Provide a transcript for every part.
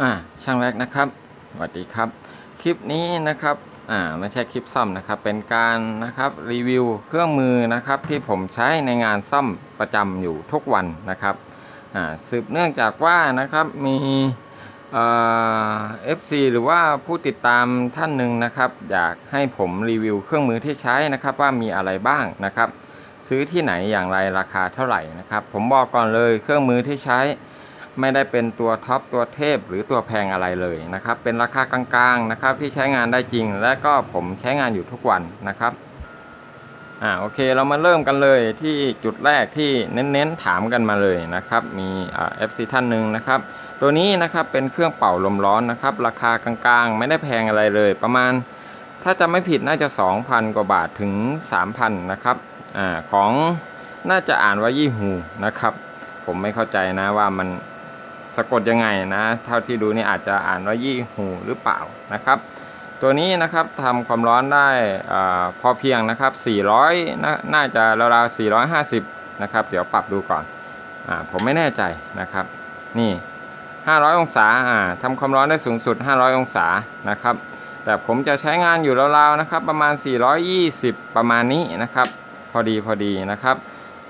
อ่าช่างแรกนะครับสวัสดีครับ คลิปนี้นะครับอ่าไม่ใช่คลิปซ่อมนะครับ เป็นการนะครับรีวิวเครื่องมือนะครับที่ผมใช้ในงานซ่อมประจำอยู่ทุกวันนะครับอ่าสืบเนื่องจากว่านะครับมีเอ่อฟซีหรือว่าผู้ติดตามท่านหนึ่งนะครับ อยากให้ผมรีวิวเครื่องมือที่ใช้นะครับว่ามีอะไรบ้างนะครับ ซื้อที่ไหนอย่างไรราคาเท่าไหร่นะครับ ผมบอกก่อนเลยเครื่องมือที่ใช้ ไม่ได้เป็นตัวท็อปตัวเทพหรือตัวแพงอะไรเลยนะครับ เป็นราคากลางๆนะครับที่ใช้งานได้จริง และก็ผมใช้งานอยู่ทุกวันนะครับอ่าโอเคเรามาเริ่มกันเลยที่จุดแรกที่เน้นๆถามกันมาเลยนะครับ มีเอ่า FC ท่านหนึ่งนะครับ ตัวนี้นะครับเป็นเครื่องเป่าลมร้อนนะครับ ราคากลางๆ ไม่ได้แพงอะไรเลย ประมาณ ถ้าจะไม่ผิดน่าจะ 2,000 กว่าบาทถึง 3,000 นะครับอ่าของน่าจะอ่านว่ายี่หูนะครับ ผมไม่เข้าใจนะว่ามัน สะกดยังไงนะ เท่าที่ดูนี่อาจจะอ่านว่ายี่หูหรือเปล่านะครับ ตัวนี้นะครับทำความร้อนได้พอเพียงนะครับ 400นะน่าจะราวๆ450 นะครับ เดี๋ยวปรับดูก่อนอผมไม่แน่ใจนะครับ นี่ 500 องศาทำความร้อนได้สูงสุด 500 องศานะครับ แต่ผมจะใช้งานอยู่ราวๆนะครับ ประมาณ 420 ประมาณนี้นะครับ พอดีพอดีนะครับ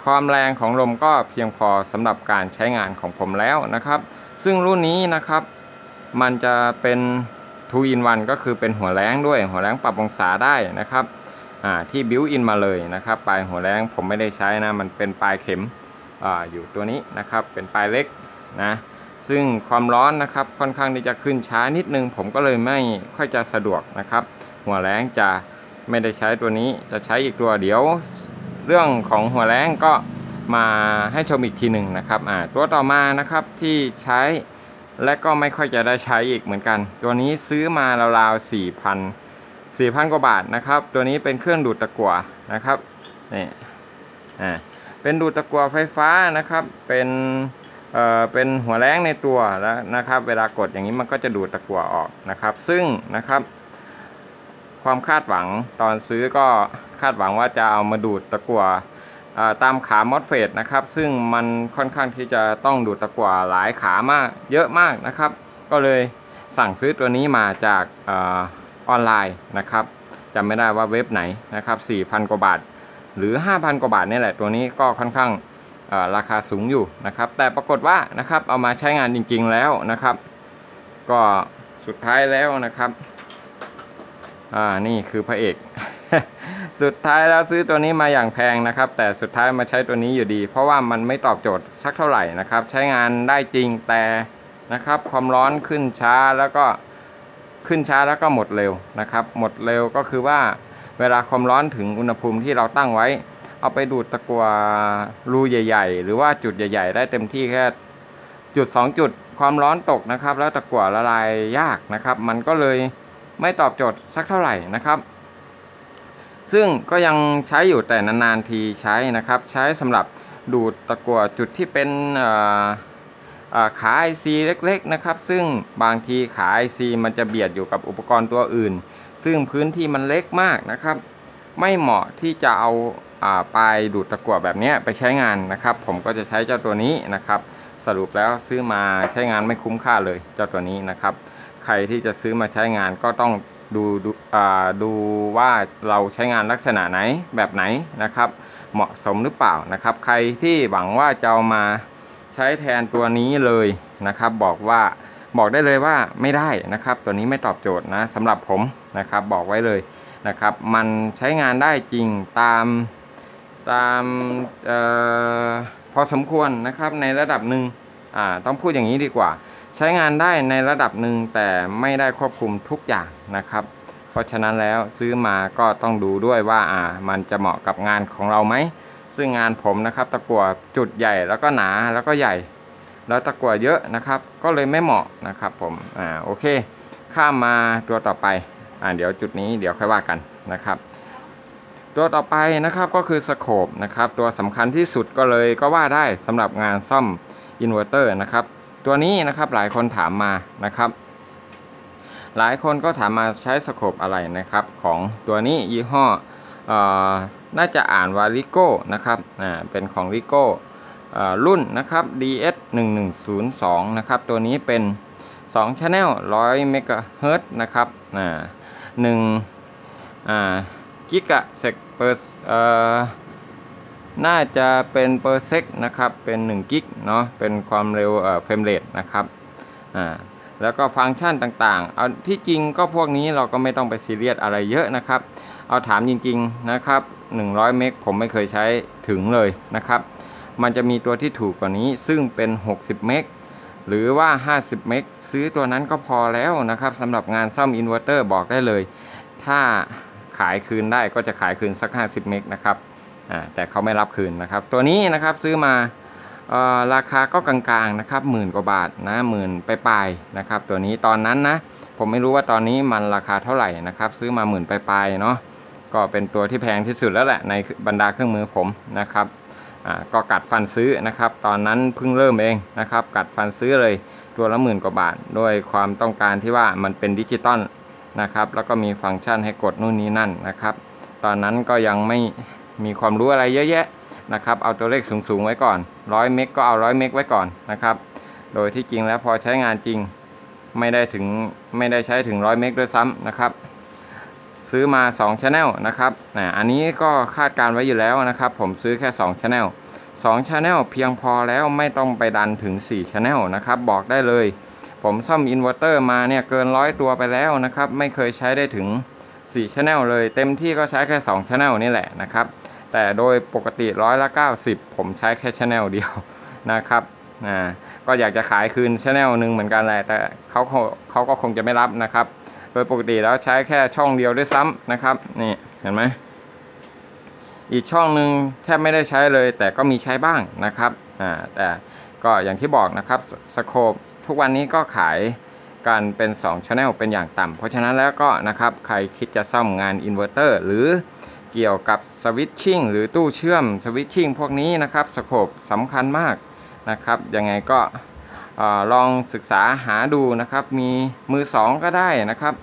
ความแรงของลมก็เพียงพอสำหรับการใช้งานของผมแล้วนะครับ ซึ่งรุ่นนี้นะครับ มันจะเป็น2 in 1ก็คือเป็นหัวแรงด้วย หัวแรงปรับองศาได้นะครับที่บิวอินมาเลยนะครับ ปลายหัวแรงผมไม่ได้ใช้นะ มันเป็นปลายเข็มออยู่ตัวนี้นะครับ เป็นปลายเล็กนะซึ่งความร้อนนะครับค่อนข้างที่จะขึ้นช้านิดนึง ผมก็เลยไม่ค่อยจะสะดวกนะครับ หัวแรงจะไม่ได้ใช้ตัวนี้จะใช้อีกตัวเดี๋ยว เรื่องของหัวแรงก็มาให้ชมอีกทีหนึ่งนะครับอ่าตัวต่อมานะครับที่ใช้และก็ไม่ค่อยจะได้ใช้อีกเหมือนกัน ตัวนี้ซื้อมาราวๆสี่พันสี่พันกว่าบาทนะครับ ตัวนี้เป็นเครื่องดูดตะกั่วนะครับนี่อ่าเป็นดูดตะกั่วไฟฟ้านะครับ เป็นเอ่อเป็นหัวแรงในตัวแล้วนะครับ เวลากดอย่างนี้มันก็จะดูดตะกั่วออกนะครับ ซึ่งนะครับ ความคาดหวังตอนซื้อก็คาดหวังว่าจะเอามาดูดตะกั่วอ่าตามขามอสเฟตนะครับ ซึ่งมันค่อนข้างที่จะต้องดูดตะกั่วหลายขามากเยอะมากนะครับ ก็เลยสั่งซื้อตัวนี้มาจากอาออนไลน์นะครับจำไม่ได้ว่าเว็บไหนนะครับ4,000 กว่าบาท หรือ 5,000 กว่าบาทนี่แหละตัวนี้ก็ค่อนข้างาราคาสูงอยู่นะครับ แต่ปรากฏว่านะครับเอามาใช้งานจริงๆแล้วนะครับ ก็สุดท้ายแล้วนะครับ อ่านี่คือพระเอก สุดท้ายแล้วซื้อตัวนี้มาอย่างแพงนะครับ แต่สุดท้ายมาใช้ตัวนี้อยู่ดี เพราะว่ามันไม่ตอบโจทย์สักเท่าไหร่นะครับ ใช้งานได้จริงแต่นะครับ ความร้อนขึ้นช้าแล้วก็ขึ้นช้าแล้วก็หมดเร็วนะครับ หมดเร็วก็คือว่าเวลาความร้อนถึงอุณหภูมิที่เราตั้งไว้ เอาไปดูดตะกัวรูใหญ่ ๆ หรือว่าจุดใหญ่ ๆ ได้เต็มที่แค่จุด 2 จุดความร้อนตกนะครับ แล้วตะกัวละลายยากนะครับ มันก็เลย ไม่ตอบโจทย์สักเท่าไหร่นะครับ ซึ่งก็ยังใช้อยู่แต่นานๆทีใช้นะครับ ใช้สำหรับดูดตะกั่วจุดที่เป็นเอ่อเอ่อขา IC เล็กๆนะครับ ซึ่งบางทีขา IC มันจะเบียดอยู่กับอุปกรณ์ตัวอื่น ซึ่งพื้นที่มันเล็กมากนะครับ ไม่เหมาะที่จะเอาปลายดูดตะกั่วแบบนี้ไปใช้งานนะครับ ผมก็จะใช้เจ้าตัวนี้นะครับ สรุปแล้วซื้อมาใช้งานไม่คุ้มค่าเลยเจ้าตัวนี้นะครับ ใครที่จะซื้อมาใช้งานก็ต้องดูดูอ่าดูว่าเราใช้งานลักษณะไหนแบบไหนนะครับ เหมาะสมหรือเปล่านะครับ ใครที่หวังว่าจะเอามาใช้แทนตัวนี้เลยนะครับ บอกว่าบอกได้เลยว่าไม่ได้นะครับ ตัวนี้ไม่ตอบโจทย์นะสำหรับผมนะครับ บอกไว้เลยนะครับ มันใช้งานได้จริงตามตามออพอสมควรนะครับในระดับหนึ่งต้องพูดอย่างนี้ดีกว่า ใช้งานได้ในระดับหนึ่งแต่ไม่ได้ควบคุมทุกอย่างนะครับ เพราะฉะนั้นแล้วซื้อมาก็ต้องดูด้วยว่าอ่ามันจะเหมาะกับงานของเราไหมซึ่งงานผมนะครับตะกั่วจุดใหญ่แล้วก็หนาแล้วก็ใหญ่ แล้วตะกั่วเยอะนะครับ ก็เลยไม่เหมาะนะครับผมอ่าโอเค ข้ามมาตัวต่อไปอ่าเดี๋ยวจุดนี้เดี๋ยวค่อยว่ากันนะครับ ตัวต่อไปนะครับก็คือสโคปนะครับตัวสำคัญที่สุดก็เลยก็ว่าได้สำหรับงานซ่อมอินเวอร์เตอร์นะครับ ตัวนี้นะครับหลายคนถามมานะครับ หลายคนก็ถามมาใช้สโคปอะไรนะครับของตัวนี้ยี่ห้ออน่าจะอ่านว่าริโก้นะครับเป็นของริโก้รุ่นนะครับ DS 1 1 0 2นะครับตัวนี้เป็น2 Channel 100เมกะเฮิรตซ์นะครับหนึ่งกิกะเซกเปอร์ น่าจะเป็นเปอร์เซกนะครับ เป็น1กิกเนาะ เป็นความเร็วเฟรมเรทนะครับ อ่า แล้วก็ฟังก์ชันต่างๆ เอาที่จริงก็พวกนี้เราก็ไม่ต้องไปซีเรียสอะไรเยอะนะครับ เอาถามจริงๆนะครับ 100 เมกผมไม่เคยใช้ถึงเลยนะครับ มันจะมีตัวที่ถูกกว่านี้ ซึ่งเป็น 60 เมก หรือว่า 50 เมก ซื้อตัวนั้นก็พอแล้วนะครับสำหรับงานซ่อมอินเวอร์เตอร์บอกได้เลย ถ้าขายคืนได้ก็จะขายคืนสัก 50 เมกนะครับ แต่เขาไม่รับคืนนะครับ ตัวนี้นะครับซื้อมาออราคาก็กลางๆนะครับหมื่นกว่าบาทนะหมื่นไปลายๆนะครับ ตัวนี้ตอนนั้นนะ ผมไม่รู้ว่าตอนนี้มันราคาเท่าไหร่นะครับ ซื้อมาหมื่นไปลายๆเนาะก็เป็นตัวที่แพงที่สุดแล้วแหละในบรรดาเครื่องมือผมนะครับก็กัดฟันซื้อนะครับ ตอนนั้นเพิ่งเริ่มเองนะครับ กัดฟันซื้อเลยตัวละหมื่นกว่าบาท ด้วยความต้องการที่ว่ามันเป็นดิจิตอลนะครับ แล้วก็มีฟังก์ชันให้กดนู่นนี่นั่นนะครับ ตอนนั้นก็ยังไม่ มีความรู้อะไรเยอะแยะนะครับ เอาตัวเลขสูงๆไว้ก่อน100เมกก็เอา100เมกไว้ก่อนนะครับ โดยที่จริงแล้วพอใช้งานจริงไม่ได้ถึงไม่ได้ใช้ถึง100เมกด้วยซ้ำนะครับ ซื้อมา2 Channel นะครับนะอันนี้ก็คาดการไว้อยู่แล้วนะครับ ผมซื้อแค่2 Channel 2 Channel เพียงพอแล้วไม่ต้องไปดันถึง 4 Channel นะครับ บอกได้เลย ผมซ่อมอินเวอร์เตอร์มาเนี่ยเกินร้อยตัวไปแล้วนะครับ ไม่เคยใช้ได้ถึง 4 Channel เลย เต็มที่ก็ใช้แค่ 2 Channel นี่แหละนะครับ แต่โดยปกติร้อยละ 90 ผมใช้แค่ Channel เดียวนะครับอ่าก็อยากจะขายคืน Channel หนึ่งเหมือนกันแหละแต่เขาเขาเขาก็คงจะไม่รับนะครับ โดยปกติแล้วใช้แค่ช่องเดียวด้วยซ้ำนะครับนี่เห็นไหมอีกช่องหนึ่งแทบไม่ได้ใช้เลย แต่ก็มีใช้บ้างนะครับอ่าแต่ก็อย่างที่บอกนะครับสโคปทุกวันนี้ก็ขายกันเป็น2 Channel เป็นอย่างต่ำเพราะฉะนั้นแล้วก็นะครับใครคิดจะซ่อมงานอินเวอร์เตอร์หรือ เกี่ยวกับสวิตชิ่งหรือตู้เชื่อมสวิตชิ่งพวกนี้นะครับสโคปสำคัญมากนะครับยังไงก็ลองศึกษาหาดูนะครับมีมือ2ก็ได้นะครับ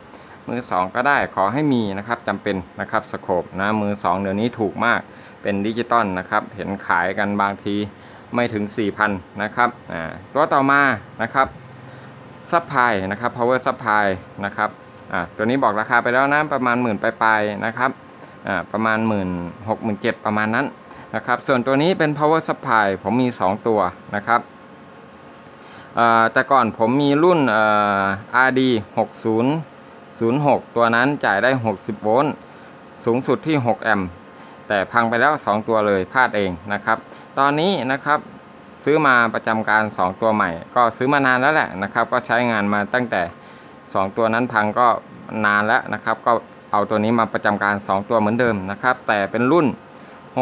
มือ2ก็ได้ขอให้มีนะครับจำเป็นนะครับสโคปนะมือ2เดี๋ยวนี้ถูกมากเป็นดิจิตอลนะครับเห็นขายกันบางทีไม่ถึง 4,000นะครับอ่าตัวต่อมานะครับซัพพลายนะครับ power supply นะครับอ่าตัวนี้บอกราคาไปแล้วนะประมาณหมื่นปลายๆนะครับ ประมาณหมื่นหกหมื่นเจ็ดประมาณนั้นนะครับ ส่วนตัวนี้เป็น power supply ผมมี 2 ตัวนะครับแต่ก่อนผมมีรุ่น RD 60 06 ตัวนั้นจ่ายได้ 60 โวลต์สูงสุดที่ 6 แอมป์แต่พังไปแล้ว 2 ตัวเลยพลาดเองนะครับ ตอนนี้นะครับซื้อมาประจำการ 2 ตัวใหม่ ก็ซื้อมานานแล้วแหละนะครับ ก็ใช้งานมาตั้งแต่ 2 ตัวนั้นพังก็นานแล้วนะครับ ก็ เอาตัวนี้มาประจำการ 2 ตัวเหมือนเดิมนะครับ แต่เป็นรุ่น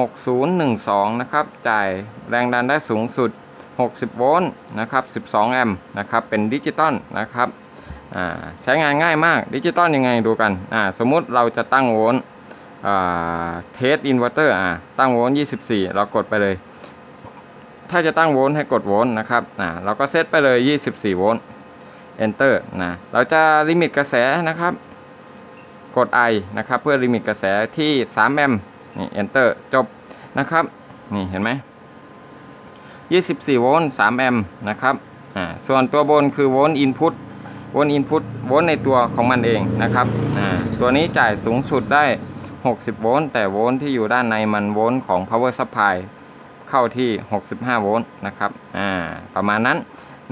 6012 นะครับ จ่ายแรงดันได้สูงสุด 60 โวลต์นะครับ 12 แอมป์นะครับ เป็นดิจิตอลนะครับใช้งานง่ายมากดิจิตอลยังไงดูกันสมมุติเราจะตั้งโวลต์เทสอินเวอร์เตอร์ตั้งโวลต์24 เรากดไปเลย ถ้าจะตั้งโวลต์ให้กดโวลต์นะครับเราก็เซตไปเลย 24 โวลต์ enter นะเราจะลิมิตกระแสนะครับ กด I นะครับ เพื่อลิมิตกระแสที่ 3 แอมป์นี่ enter จบนะครับ นี่เห็นไหม 24 โวลต์ 3 แอมป์นะครับ อ่า ส่วนตัวบนคือโวลต์อินพุตโวลต์อินพุตโวลต์ในตัวของมันเองนะครับ อ่า ตัวนี้จ่ายสูงสุดได้ 60 โวลต์ แต่โวลต์ที่อยู่ด้านในมันโวลต์ของ power supply เข้าที่ 65 โวลต์นะครับ อ่า ประมาณนั้น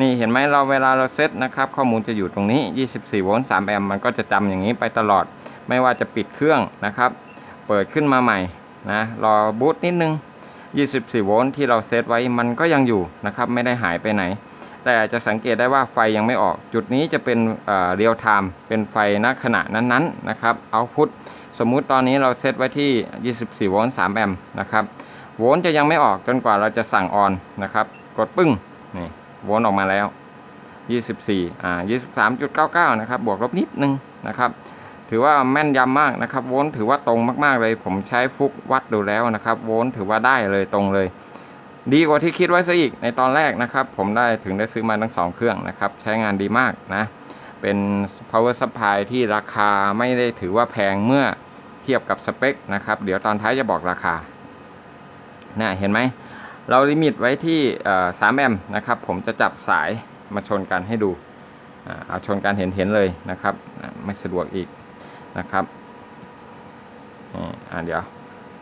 นี่เห็นไหมเราเวลาเราเซตนะครับ ข้อมูลจะอยู่ตรงนี้ 24 โวลต์ 3 แอมป์ มันก็จะจำอย่างนี้ไปตลอด ไม่ว่าจะปิดเครื่องนะครับ เปิดขึ้นมาใหม่นะรอบูตนิดนึง 24 โวลต์ที่เราเซตไว้มันก็ยังอยู่นะครับไม่ได้หายไปไหน แต่จะสังเกตได้ว่าไฟยังไม่ออก จุดนี้จะเป็นเรียลไทม์เป็นไฟณขณะนั้นๆนะครับเอาพุทสมมุติตอนนี้เราเซตไว้ที่ 24 โวลต์ 3 แอมป์นะครับ โวลต์จะยังไม่ออกจนกว่าเราจะสั่งออนนะครับ กดปึ้ง นี่ โวลต์ออกมาแล้ว 24 อ่า 23.99 นะครับ บวกลบนิดนึงนะครับ ถือว่าแม่นยำมากนะครับ โวลต์ถือว่าตรงมากๆเลย ผมใช้ฟุกวัดดูแล้วนะครับ โวลต์ถือว่าได้เลยตรงเลย ดีกว่าที่คิดไว้ซะอีกในตอนแรกนะครับ ผมได้ถึงได้ซื้อมาทั้งสองเครื่องนะครับ ใช้งานดีมากนะ เป็น power supply ที่ราคาไม่ได้ถือว่าแพงเมื่อเทียบกับสเปคนะครับ เดี๋ยวตอนท้ายจะบอกราคาน่ะเห็นไหมเราลิมิตไว้ที่3แอมป์นะครับ ผมจะจับสายมาชนกันให้ดู เอาชนกันเห็นเห็นเลยนะครับ ไม่สะดวกอีก นะครับอ่าเดี๋ยว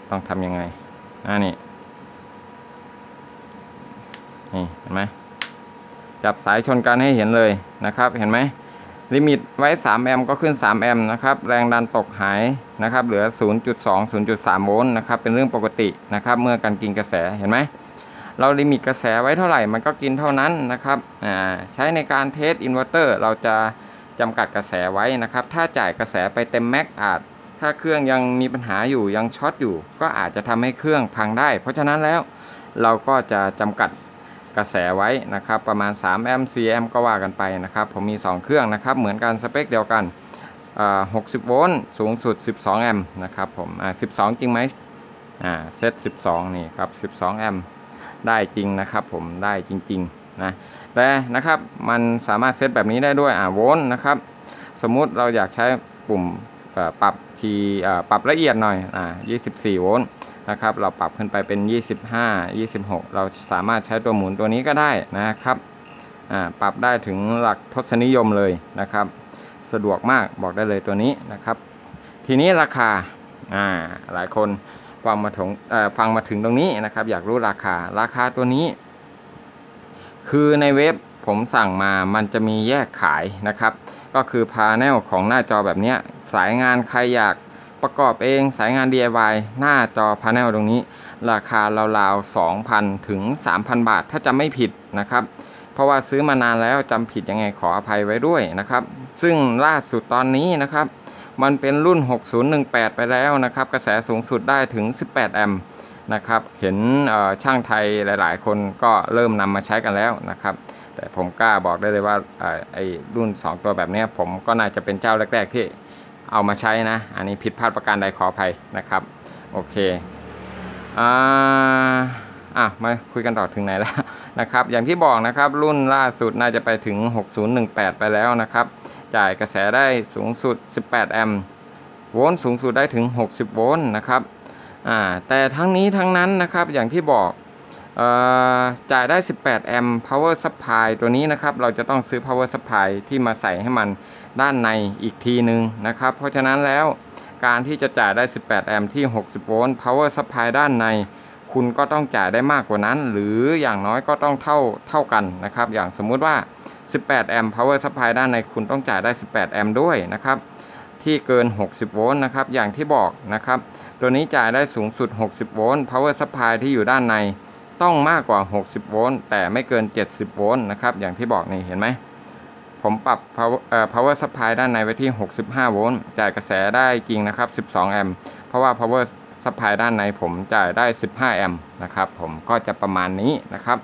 ต้องทำยังไงอ่านี่นี่เห็นไหมจับสายชนกันให้เห็นเลยนะครับ เห็นไหมลิมิตไว้ 3 แอมป์ก็ขึ้น 3 แอมป์นะครับ แรงดันตกหายนะครับ เหลือ 0.2 0.3 โวลต์นะครับ เป็นเรื่องปกตินะครับ เมื่อการกินกระแส เห็นไหม เราลิมิตกระแสไว้เท่าไหร่ มันก็กินเท่านั้นนะครับอ่าใช้ในการเทสอินเวอร์เตอร์ เราจะ จำกัดกระแสไว้นะครับ ถ้าจ่ายกระแสไปเต็มแม็กอาจ ถ้าเครื่องยังมีปัญหาอยู่ยังช็อตอยู่ ก็อาจจะทำให้เครื่องพังได้ เพราะฉะนั้นแล้วเราก็จะจำกัดกระแสไว้นะครับ ประมาณ3แอมป์4แอมป์ก็ว่ากันไปนะครับ ผมมี 2 เครื่องนะครับ เหมือนกันสเปคเดียวกัน60 โวลต์สูงสุด 12 แอมป์นะครับผมอ่า12 จริงไหมอ่าเซต 12 นี่ครับ 12 แอมป์ได้จริงนะครับผมได้จริง ๆ นะ แต่นะครับมันสามารถเซตแบบนี้ได้ด้วยอ่าโวลต์นะครับ สมมุติเราอยากใช้ปุ่มปรับคีปรับละเอียดหน่อยอ่า24 โวลต์นะครับ เราปรับขึ้นไปเป็น 25 26 เราสามารถใช้ตัวหมุนตัวนี้ก็ได้นะครับอ่าปรับได้ถึงหลักทศนิยมเลยนะครับ สะดวกมากบอกได้เลยตัวนี้นะครับ ทีนี้ราคาอ่าหลายคนฟังมาถึงฟังมาถึงตรงนี้นะครับ อยากรู้ราคาราคาตัวนี้ คือในเว็บผมสั่งมามันจะมีแยกขายนะครับ ก็คือพา n นลของหน้าจอแบบนี้สายงานใครอยากประกอบเองสายงาน DIY หน้าจอพา n นลตรงนี้ ราคาราวๆ 2,000 ถึง 3,000 บาท ถ้าจำไม่ผิดนะครับ เพราะว่าซื้อมานานแล้วจำผิดยังไงขออภัยไว้ด้วยนะครับ ซึ่งล่าสุดตอนนี้นะครับ มันเป็นรุ่น 6018 ไปแล้วนะครับ กระแสสูงสุดได้ถึง 18 แอมป์ นะครับ เห็นช่างไทยหลาย ๆ คนก็เริ่มนำมาใช้กันแล้วนะครับ แต่ผมกล้าบอกได้เลยว่าไอ้รุ่น 2 ตัวแบบนี้ผมก็น่าจะเป็นเจ้าแรก ๆ ที่เอามาใช้นะ อันนี้ผิดพลาดประการใดขออภัยนะครับ โอเคอ่าอะมาคุยกันต่อถึงไหนแล้วนะครับ อย่างที่บอกนะครับรุ่นล่าสุดน่าจะไปถึง 6018 ไปแล้วนะครับ จ่ายกระแสได้สูงสุด 18 แอมป์โวลต์สูงสุดได้ถึง 60 โวลต์นะครับ อ่าแต่ทั้งนี้ทั้งนั้นนะครับอย่างที่บอกออจ่ายได้ 18 แอมป์ power supply ตัวนี้นะครับ เราจะต้องซื้อ power supply ที่มาใส่ให้มันด้านในอีกทีหนึ่งนะครับ เพราะฉะนั้นแล้วการที่จะจ่ายได้ 18 แอมป์ที่ 60 โวลต์ power supply ด้านใน คุณก็ต้องจ่ายได้มากกว่านั้น หรืออย่างน้อยก็ต้องเท่าเท่ากันนะครับ อย่างสมมุติว่า 18 แอมป์ power supply ด้านในคุณต้องจ่ายได้ 18 แอมป์ด้วยนะครับ ที่เกิน 60 โวลต์นะครับ อย่างที่บอกนะครับ ตัวนี้จ่ายได้สูงสุด 60 โวลต์ power supply ที่อยู่ด้านในต้องมากกว่า 60 โวลต์ แต่ไม่เกิน 70 โวลต์นะครับ อย่างที่บอกนี่เห็นไหม ผมปรับ power เอ่อ power supply ด้านในไว้ที่ 65 โวลต์ จ่ายกระแสได้จริงนะครับ 12 แอมป์ เพราะว่า power supply ด้านในผมจ่ายได้ 15 แอมป์นะครับ ผมก็จะประมาณนี้นะครับ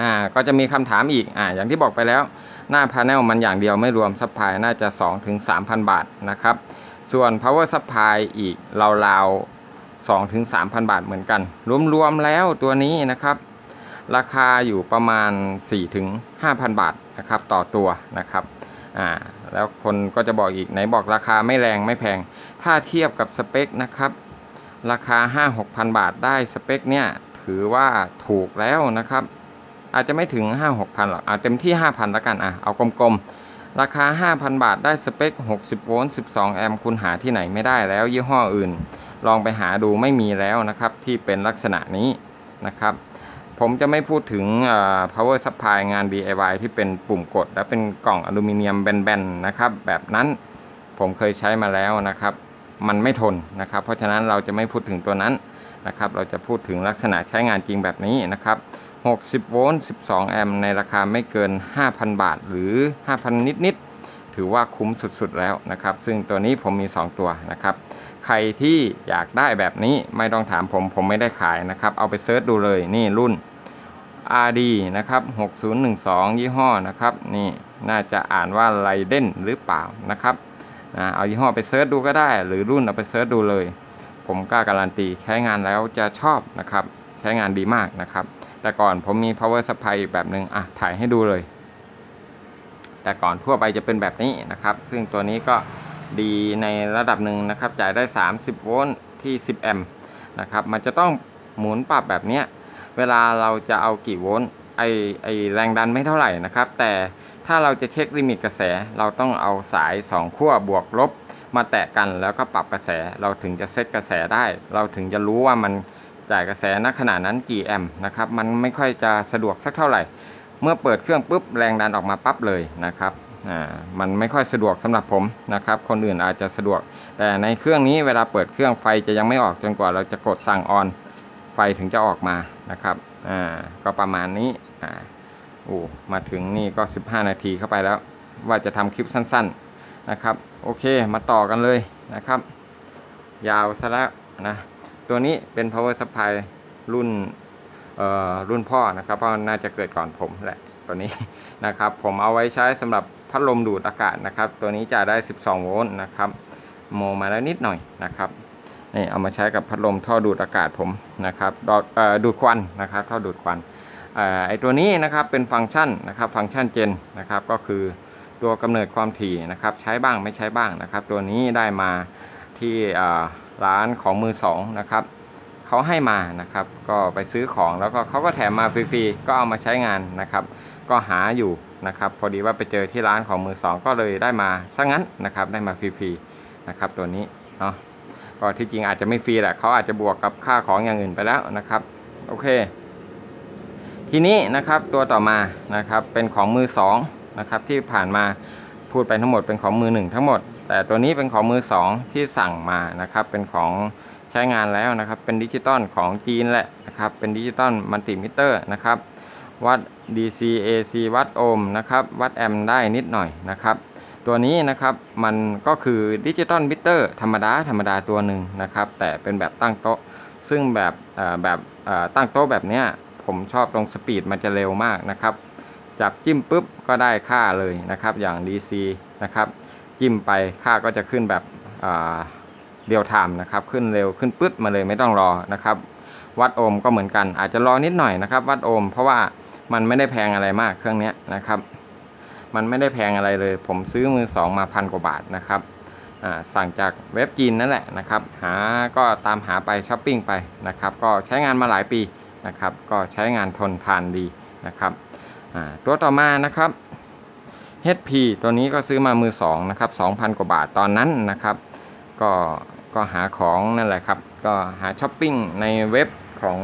อ่า ก็จะมีคำถามอีก อ่า อย่างที่บอกไปแล้ว หน้าพา n นลมันอย่างเดียวไม่รวม supply น่าจะ 2-3,000 บาทนะครับ ส่วน power supply อีกราวๆ2ถึง3,000 บาทเหมือนกัน รวมๆแล้วตัวนี้นะครับ ราคาอยู่ประมาณ 4 ถึง 5,000 บาทนะครับต่อตัวนะครับอ่าแล้วคนก็จะบอกอีกไหนบอกราคาไม่แรงไม่แพง ถ้าเทียบกับสเปคนะครับ ราคา 5-6,000 บาทได้สเปคเนี่ยถือว่าถูกแล้วนะครับ อาจจะไม่ถึง 5-6,000หรอกอาเต็มที่ 5,000ละกันอะเอากลมๆ ราคา 5,000 บาทได้สเปค 60 โวลต์ 12 แอมป์ คุณหาที่ไหนไม่ได้แล้วยี่ห้ออื่น ลองไปหาดูไม่มีแล้วนะครับ ที่เป็นลักษณะนี้นะครับ ผมจะไม่พูดถึง power supply งาน DIY ที่เป็นปุ่มกด และเป็นกล่องอลูมิเนียมแบนๆนะครับ แบบนั้นผมเคยใช้มาแล้วนะครับ มันไม่ทนนะครับ เพราะฉะนั้นเราจะไม่พูดถึงตัวนั้นนะครับ เราจะพูดถึงลักษณะใช้งานจริงแบบนี้นะครับ 60 โวลต์ 12 แอมป์ในราคาไม่เกิน 5,000 บาท หรือ 5,000 นิด ๆ ถือว่าคุ้มสุด ๆ แล้วนะครับ ซึ่งตัวนี้ผมมี 2 ตัวนะครับ ใครที่อยากได้แบบนี้ไม่ต้องถามผม ผมไม่ได้ขายนะครับ เอาไปเซิร์ชดูเลยนี่รุ่น RD นะครับ 6012 ยี่ห้อนะครับ นี่น่าจะอ่านว่าไรเดนหรือเปล่านะครับนะเอายี่ห้อไปเซิร์ชดูก็ได้ หรือรุ่นเอาไปเซิร์ชดูเลย ผมกล้าการันตีใช้งานแล้วจะชอบนะครับ ใช้งานดีมากนะครับ แต่ก่อนผมมี power supply อีกแบบหนึ่งอะถ่ายให้ดูเลย แต่ก่อนทั่วไปจะเป็นแบบนี้นะครับ ซึ่งตัวนี้ก็ดีในระดับหนึ่งนะครับ จ่ายได้ 30 โวลต์ที่ 10 แอมป์นะครับ มันจะต้องหมุนปรับแบบนี้ เวลาเราจะเอากี่โวลต์ไอไอแรงดันไม่เท่าไหร่นะครับ แต่ถ้าเราจะเช็คลิมิตกระแส เราต้องเอาสายสองขั้วบวกลบมาแตะกันแล้วก็ปรับกระแส เราถึงจะเซตกระแสได้ เราถึงจะรู้ว่ามัน จ่ายกระแสณขณะนั้นกี่แอมป์นะครับมันไม่ค่อยจะสะดวกสักเท่าไหร่ เมื่อเปิดเครื่องปุ๊บแรงดันออกมาปั๊บเลยนะครับอ่ามันไม่ค่อยสะดวกสำหรับผมนะครับ คนอื่นอาจจะสะดวก แต่ในเครื่องนี้เวลาเปิดเครื่องไฟจะยังไม่ออกจนกว่าเราจะกดสั่งออนไฟถึงจะออกมานะครับอ่าก็ประมาณนี้อ่าโอ้มาถึงนี่ก็ 15 นาทีเข้าไปแล้ว ว่าจะทำคลิปสั้น ๆนะครับ โอเคมาต่อกันเลยนะครับ ยาวซะแล้วนะ ตัวนี้เป็น power supply รุ่นเอ่อรุ่นพ่อนะครับ เพราะน่าจะเกิดก่อนผมแหละตัวนี้นะครับ ผมเอาไว้ใช้สำหรับพัดลมดูดอากาศนะครับ ตัวนี้จะได้ 12 โวลต์นะครับ โมมาแล้วนิดหน่อยนะครับนี่เอามาใช้กับพัดลมท่อดูดอากาศผมนะครับดอดเอ่อดูดควันนะครับท่อดูดควันไอตัวนี้นะครับเป็นฟังก์ชันนะครับ ฟังก์ชันเจนนะครับ ก็คือตัวกำเนิดความถี่นะครับ ใช้บ้างไม่ใช้บ้างนะครับ ตัวนี้ได้มาที่อ่า ร้านของมือสองนะครับเขาให้มานะครับ ก็ไปซื้อของแล้วก็เขาก็แถมมาฟรีๆก็เอามาใช้งานนะครับ ก็หาอยู่นะครับ พอดีว่าไปเจอที่ร้านของมือสองก็เลยได้มาซะงั้นนะครับได้มาฟรีๆนะครับตัวนี้เนาะก็ที่จริงอาจจะไม่ฟรีแหละเขาอาจจะบวกกับค่าของอย่างอื่นไปแล้วนะครับโอเค ทีนี้นะครับตัวต่อมานะครับเป็นของมือสองนะครับที่ผ่านมาพูดไปทั้งหมดเป็นของมือหนึ่งทั้งหมด แต่ตัวนี้เป็นของมือสองที่สั่งมานะครับ เป็นของใช้งานแล้วนะครับ เป็นดิจิตอลของจีนแหละนะครับ เป็นดิจิตอลมัลติมิเตอร์นะครับ วัด DC AC วัดโอห์มนะครับ วัดแอมป์ได้นิดหน่อยนะครับ ตัวนี้นะครับมันก็คือดิจิตอลมิเตอร์ธรรมดาธรรมดาตัวหนึ่งนะครับ แต่เป็นแบบตั้งโต๊ะ ซึ่งแบบแบบตั้งโต๊ะแบบเนี้ยผมชอบตรงสปีดมันจะเร็วมากนะครับ จับจิ้มปุ๊บก็ได้ค่าเลยนะครับ อย่าง DC นะครับ จิ้มไปค่าก็จะขึ้นแบบเดียวไทม์นะครับ ขึ้นเร็วขึ้นปึ๊ดมาเลยไม่ต้องรอนะครับ วัดโอห์มก็เหมือนกัน อาจจะรอนิดหน่อยนะครับ วัดโอห์มเพราะว่ามันไม่ได้แพงอะไรมากเครื่องนี้นะครับ มันไม่ได้แพงอะไรเลย ผมซื้อมือสองมาพันกว่าบาทนะครับสั่งจากเว็บจีนนั่นแหละนะครับ หาก็ตามหาไปช้อปปิ้งไปนะครับ ก็ใช้งานมาหลายปีนะครับ ก็ใช้งานทนทานดีนะครับตัวต่อมานะครับ HP ตัวนี้ก็ซื้อมามือสองนะครับ2,000 กว่าบาทตอนนั้นนะครับ ก็ก็หาของนั่นแหละครับ ก็หาช้อปปิ้งในเว็บของ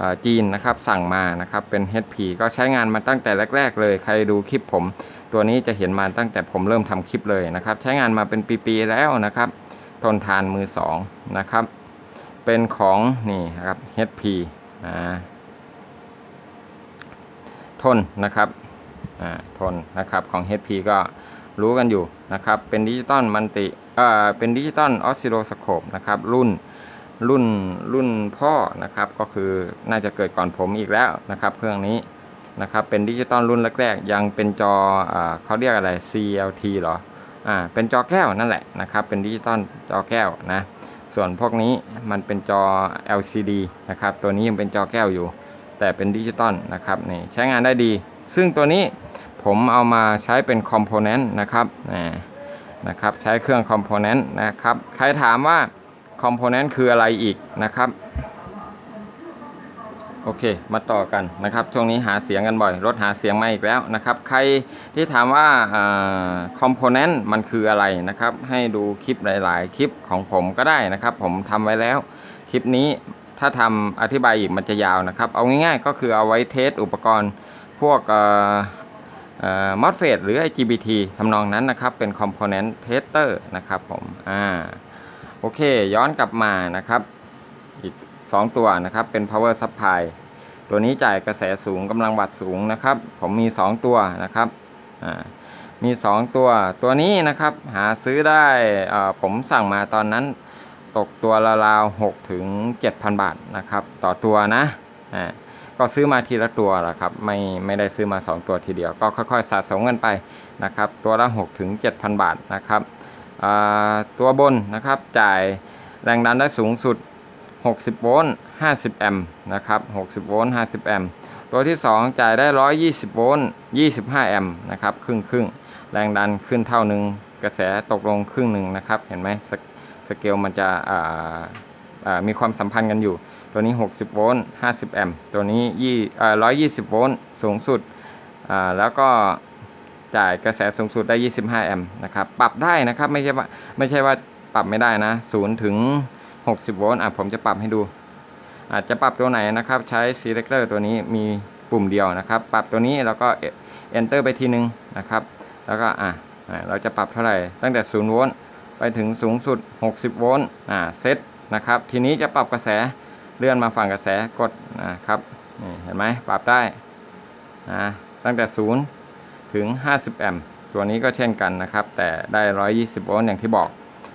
อจีนนะครับสั่งมานะครับเป็น HP ก็ใช้งานมาตั้งแต่แรก ๆ เลย ใครดูคลิปผม ตัวนี้จะเห็นมาตั้งแต่ผมเริ่มทำคลิปเลยนะครับ ใช้งานมาเป็นปีๆแล้วนะครับ ทนทานมือสองนะครับ เป็นของนี่ครับ HP อ่าทนนะครับ ทนนะครับของ HP ก็รู้กันอยู่นะครับ เป็นดิจิตอลมันติเอ่อเป็นดิจิตอลออสซิโลสโคปนะครับรุ่นรุ่นรุ่นพ่อนะครับก็คือน่าจะเกิดก่อนผมอีกแล้วนะครับ เครื่องนี้นะครับเป็นดิจิตอลรุ่นแรกๆยังเป็นจออาเขาเรียกอะไร CLT เหรออ่าเป็นจอแก้วนั่นแหละนะครับ เป็นดิจิตอลจอแก้วนะส่วนพวกนี้มันเป็นจอ LCD นะครับตัวนี้ยังเป็นจอแก้วอยู่ แต่เป็นดิจิตอลนะครับนี่ใช้งานได้ดี ซึ่งตัวนี้ผมเอามาใช้เป็นคอมโพเนนต์นะครับนะครับ ใช้เครื่องคอมโพเนนต์นะครับ ใครถามว่าคอมโพเนนต์คืออะไรอีกนะครับ โอเค มาต่อกันนะครับ ช่วงนี้หาเสียงกันบ่อย รถหาเสียงมาอีกแล้วนะครับ ใครที่ถามว่าคอมโพเนนต์มันคืออะไรนะครับ ให้ดูคลิปหลาย ๆ คลิปของผมก็ได้นะครับ ผมทำไว้แล้ว คลิปนี้ถ้าทำอธิบายอีกมันจะยาวนะครับ เอาง่าย ๆ ก็คือเอาไว้เทสอุปกรณ์ พวกมอสเฟตหรือ IGBT ทำนองนั้นนะครับ เป็นคอมโพเนนต์เทสเตอร์นะครับผมอ่าโอเค ย้อนกลับมานะครับ อีก 2 ตัวนะครับ เป็น power supply ตัวนี้จ่ายกระแสสูงกำลังวัตต์สูงนะครับ ผมมี 2 ตัวนะครับอ่ามี 2 ตัวตัวนี้นะครับ หาซื้อได้อ่าผมสั่งมาตอนนั้นตกตัวละราว6ถึง7,000บาทนะครับ ต่อตัวนะอ่า ก็ซื้อมาทีละตัวแหละครับ ไม่ไม่ได้ซื้อมา 2 ตัวทีเดียว ก็ค่อยๆ สะสมกันไปนะครับ ตัวละ6ถึง7,000 บาทนะครับตัวบนนะครับจ่ายแรงดันได้สูงสุด 60 โวลต์ 50 แอมป์นะครับ 60 โวลต์ 50 แอมป์ ตัวที่ 2 จ่ายได้ 120 โวลต์ 25 แอมป์นะครับ ครึ่งครึ่งแรงดันขึ้นเท่าหนึ่งกระแสตกลงครึ่งหนึ่งนะครับ เห็นไหมสสเกลมันจะมีความสัมพันธ์กันอยู่ ตัวนี้ 60 โวลต์ 50 แอมป์ ตัวนี้ยี่อ่า120โวลต์ สูงสุด อ่า แล้วก็จ่ายกระแสสูงสุดได้ 25 แอมป์นะครับ ปรับได้นะครับ ไม่ใช่ว่า ไม่ใช่ว่าปรับไม่ได้นะ0ถึง 60 โวลต์ อะ ผมจะปรับให้ดู อาจจะปรับตัวไหนนะครับ ใช้ selector ตัวนี้มีปุ่มเดียวนะครับ ปรับตัวนี้แล้วก็ enter ไปทีนึงนะครับ แล้วก็อะอะเราจะปรับเท่าไหร่ ตั้งแต่ 0 โวลต์ ไปถึงสูงสุด 60 โวลต์ อ่า เซตนะครับ ทีนี้จะปรับกระแส เลื่อนมาฝั่งกระแสกดนะครับนี่เห็นไหมปรับได้อ่าตั้งแต่ 0 ถึง 50 แอมป์ตัวนี้ก็เช่นกันนะครับ แต่ได้ 120 โวลต์อย่างที่บอก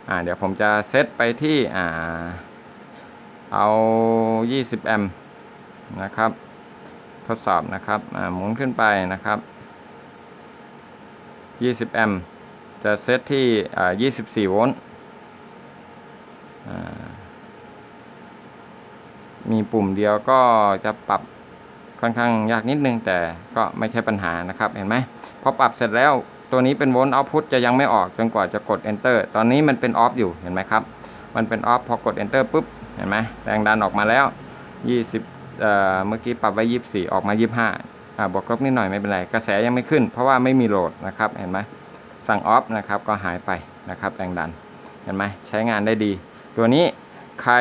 อ่าเดี๋ยวผมจะเซตไปที่อ่าเอา 20 แอมป์นะครับ ทดสอบนะครับอ่าหมุนขึ้นไปนะครับ 20 แอมป์จะเซตที่อ่า24 โวลต์อ่า มีปุ่มเดียวก็จะปรับค่อนข้างยากนิดนึงแต่ก็ไม่ใช่ปัญหานะครับเห็นไหมพอปรับเสร็จแล้วตัวนี้เป็นโวลต์เอาพุทจะยังไม่ออกจนกว่าจะกด enter ตอนนี้มันเป็นออฟอยู่เห็นไหมครับ มันเป็นออฟพอกด enter ปุ๊บเห็นไหมแรงดันออกมาแล้ว 20เอ่อเมื่อกี้ปรับไว้ 24 ออกมา 25อ่าบวกลบนิดหน่อยไม่เป็นไรกระแสยังไม่ขึ้น เพราะว่าไม่มีโหลดนะครับเห็นไหมสั่งออฟนะครับก็หายไปนะครับแรงดันเห็นไหมใช้งานได้ดี ตัวนี้ใคร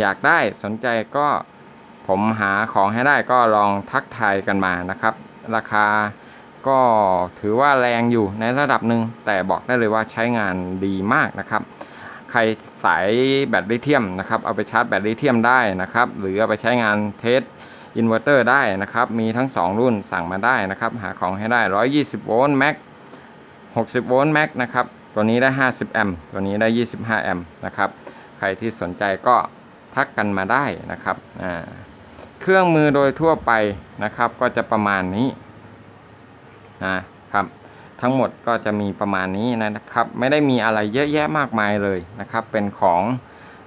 อยากได้สนใจก็ผมหาของให้ได้ก็ลองทักทายกันมานะครับ ราคาก็ถือว่าแรงอยู่ในระดับหนึ่งแต่บอกได้เลยว่าใช้งานดีมากนะครับ ใครสายแบตลิเธียมนะครับ เอาไปชาร์จแบตลิเธียมได้นะครับ หรือเอาไปใช้งานเทสอินเวอร์เตอร์ได้นะครับ มีทั้ง 2 รุ่นสั่งมาได้นะครับ หาของให้ได้ 120 โวลต์แม็ก60 โวลต์แม็กนะครับ ตัวนี้ได้ 50 แอมป์ ตัวนี้ได้ 25 แอมป์นะครับ ใครที่สนใจก็ ทักกันมาได้นะครับเครื่องมือโดยทั่วไปนะครับ ก็จะประมาณนี้นะครับ ทั้งหมดก็จะมีประมาณนี้นะครับ ไม่ได้มีอะไรเยอะแยะมากมายเลยนะครับ เป็นของ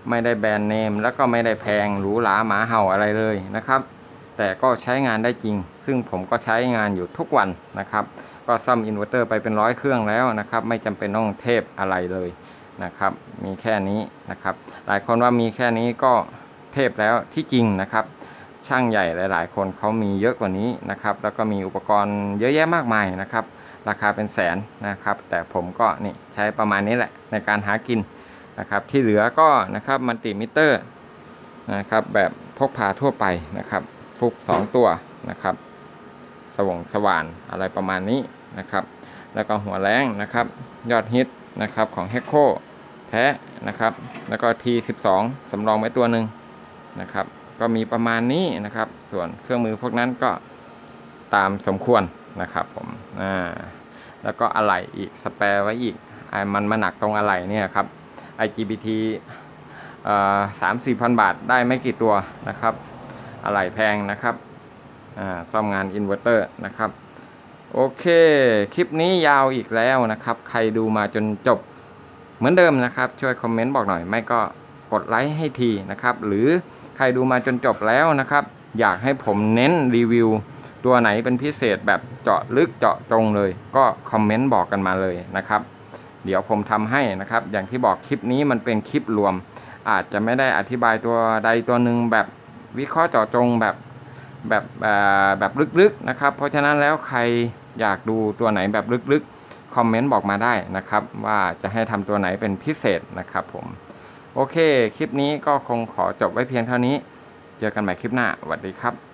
ไม่ได้แบรนด์เนม แล้วก็ไม่ได้แพงหรูหราหมาเห่าอะไรเลยนะครับ แต่ก็ใช้งานได้จริง ซึ่งผมก็ใช้งานอยู่ทุกวันนะครับ ก็ซ่อมอินเวอร์เตอร์ไปเป็นร้อยเครื่องแล้วนะครับ ไม่จำเป็นต้องเทพอะไรเลย นะครับ มีแค่นี้นะครับ หลายคนว่ามีแค่นี้ก็เทพแล้วที่จริงนะครับ ช่างใหญ่หลาย ๆ คนเขามีเยอะกว่านี้นะครับ แล้วก็มีอุปกรณ์เยอะแยะมากมายนะครับ ราคาเป็นแสนนะครับ แต่ผมก็นี่ใช้ประมาณนี้แหละในการหากินนะครับ ที่เหลือก็นะครับมัลติมิเตอร์นะครับ แบบพกพาทั่วไปนะครับฟุกสองตัวนะครับ สว่งสว่านอะไรประมาณนี้นะครับ แล้วก็หัวแรงนะครับ ยอดฮิตนะครับของ h e c o แท้นะครับ แล้วก็ T12 สำรองไว้ตัวหนึ่งนะครับ ก็มีประมาณนี้นะครับ ส่วนเครื่องมือพวกนั้นก็ตามสมควรนะครับผมอ่าแล้วก็อะไหล่อีกสแปร์ไว้อีกไอ้มันมาหนักตรงอะไหล่เนี่ยครับ IGBT อ่าสามสี่พันบาทได้ไม่กี่ตัวนะครับ อะไหล่แพงนะครับอ่าซ่อมงานอินเวอร์เตอร์นะครับ โอเค คลิปนี้ยาวอีกแล้วนะครับ ใครดูมาจนจบ เหมือนเดิมนะครับ ช่วยคอมเมนต์บอกหน่อย ไม่ก็กดไลค์ให้ทีนะครับ หรือใครดูมาจนจบแล้วนะครับ อยากให้ผมเน้นรีวิว ตัวไหนเป็นพิเศษแบบเจาะลึกเจาะตรงเลย ก็คอมเมนต์บอกกันมาเลยนะครับ เดี๋ยวผมทำให้นะครับ อย่างที่บอกคลิปนี้มันเป็นคลิปรวม อาจจะไม่ได้อธิบายตัวใดตัวหนึ่งแบบวิเคราะห์เจาะจงแบบแบบแบบลึกๆนะครับ เพราะฉะนั้นแล้วใครอยากดูตัวไหนแบบลึกๆ คอมเมนต์บอกมาได้นะครับ ว่าจะให้ทำตัวไหนเป็นพิเศษนะครับผม โอเค คลิปนี้ก็คงขอจบไว้เพียงเท่านี้ เจอกันใหม่คลิปหน้าสวัสดีครับ